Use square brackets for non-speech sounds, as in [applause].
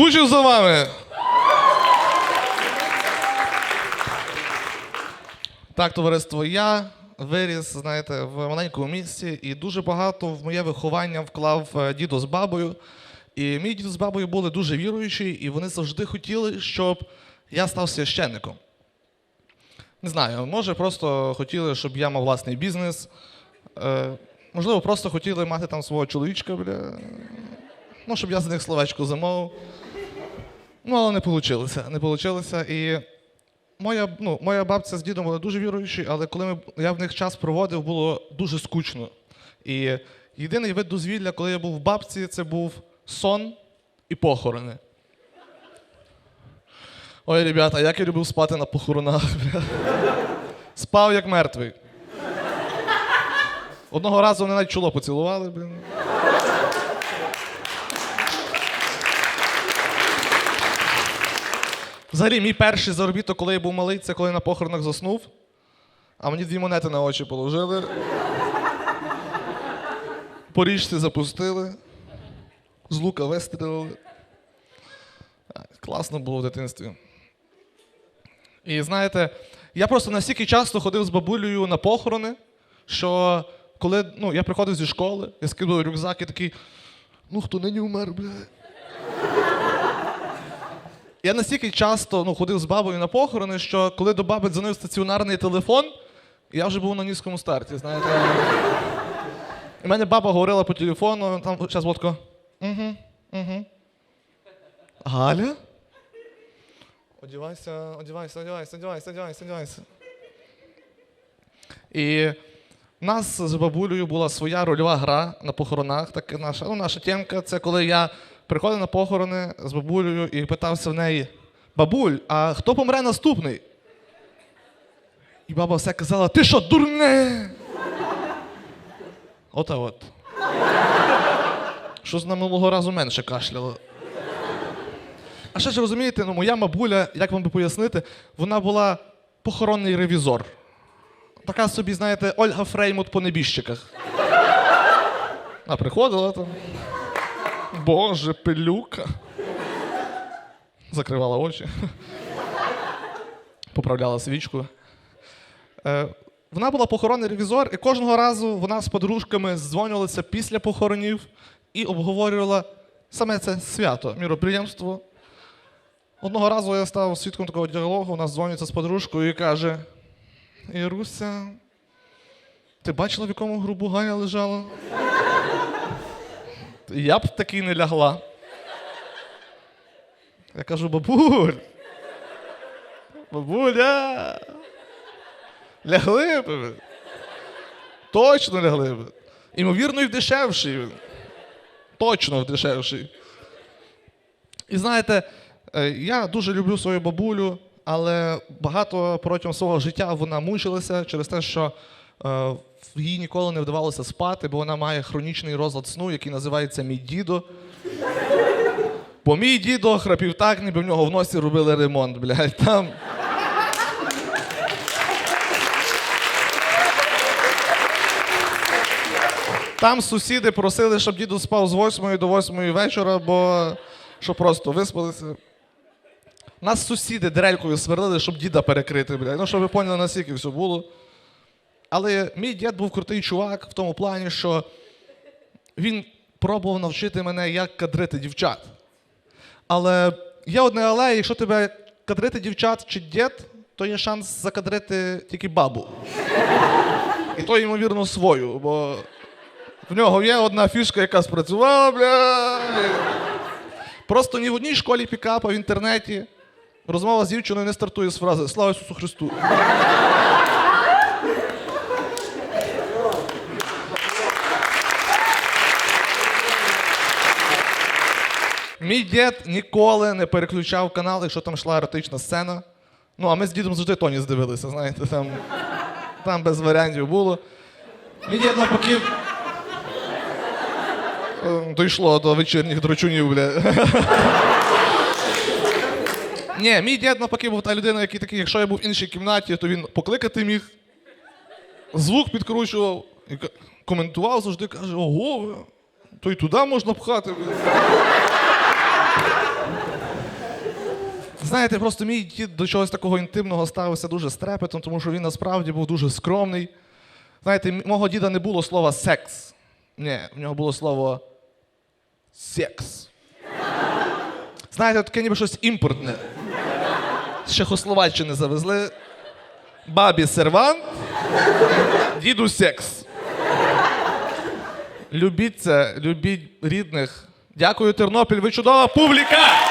Скучив за вами. Так, товариство, я виріс, знаєте, в маленькому місті, і дуже багато в моє виховання вклав е, дідо з бабою. І мій дідо з бабою були дуже віруючі, і вони завжди хотіли, щоб я став священником. Не знаю, може, просто хотіли, щоб я мав власний бізнес. Е, можливо, просто хотіли мати там свого чоловічка, бля. Ну, щоб я з них словечко замовив. Ну, але не вийшло. Не вийшло. І моя, ну, моя бабця з дідом були дуже віруючі, але коли ми, я в них час проводив, було дуже скучно. І єдиний вид дозвілля, коли я був в бабці, це був сон і похорони. Ой, ребята, як я любив спати на похоронах. [laughs] Спав як мертвий. Одного разу вони навіть чоло поцілували, блін. Взагалі, мій перший заробіток, коли я був малий, це коли на похоронах заснув, а мені дві монети на очі положили. По річці запустили, з лука вистрілили. Класно було в дитинстві. І знаєте, я просто настільки часто ходив з бабулею на похорони, що коли ну, я приходив зі школи, я скидував рюкзак і такий, ну хто нині вмер, бля. Я настільки часто ну, ходив з бабою на похорони, що коли до баби дзвонив стаціонарний телефон, я вже був на низькому старті, знаєте. І мене баба говорила по телефону, там зараз водко. Угу, угу. Галя? Одівайся, одівайся, одівайся, одівайся, одівайся, одівайся. І в нас з бабулею була своя рольова гра на похоронах. Так наша, ну, наша тємка це коли я приходив на похорони з бабулею і питався в неї: бабуль, а хто помре наступний? І баба все казала: ти що, дурне? Ота от. Що з минулого разу менше кашляло. А ще ж розумієте, ну, моя бабуля, як вам би пояснити, вона була похоронний ревізор. Така собі, знаєте, Ольга Фреймут по небіжчиках. А приходила там. Боже, пилюка. Закривала очі. Поправляла свічку. Е, вона була похоронний ревізор, і кожного разу вона з подружками дзвонювалася після похоронів і обговорювала саме це свято, міроприємство. Одного разу я став свідком такого діалогу, вона дзвониться з подружкою і каже: Іруся, ти бачила, в якому грубу Ганя лежала? Я б таки не лягла. Я кажу, бабуль. Бабуля. Лягли б. Точно лягли б. Імовірно, і дешевший. Точно дешевший. І знаєте, е, я дуже люблю свою бабулю, але багато протягом свого життя вона мучилася через те, що е, їй ніколи не вдавалося спати, бо вона має хронічний розлад сну, який називається мій дідо. Бо мій дідо храпів так, ніби в нього в носі робили ремонт, блядь. Там. Там сусіди просили, щоб діду спав з 8 до 8 вечора, бо щоб просто виспалися. Нас сусіди дрелькою сверлили, щоб діда перекрити, блядь. Ну, щоб ви поняли, наскільки все було. Але мій дід був крутий чувак в тому плані, що він пробував навчити мене, як кадрити дівчат. Але є одне але, якщо тебе кадрити дівчат чи дід, то є шанс закадрити тільки бабу. І то, ймовірно, свою, бо в нього є одна фішка, яка спрацювала, бля. Просто ні в одній школі пікапа в інтернеті розмова з дівчиною не стартує з фрази Слава Ісусу Христу. Мій дід ніколи не переключав канал, якщо там йшла еротична сцена. Ну, а ми з дідом завжди тоні здивилися, знаєте, там, там без варіантів було. Мій дід навпаки. е, Дійшло до вечірніх дрочунів, бля. Ні, мій дід навпаки був та людина, який такий, якщо я був в іншій кімнаті, то він покликати міг, звук підкручував, і коментував завжди, каже, ого, то й туди можна пхати. бля». Знаєте, просто мій дід до чогось такого інтимного ставився дуже з трепетом, тому що він насправді був дуже скромний. Знаєте, мого діда не було слова секс. Ні, в нього було слово секс. Знаєте, таке ніби щось імпортне. З Чехословаччини завезли. Бабі сервант, діду секс. Любіть це, любіть рідних. Дякую, Тернопіль, ви чудова публіка!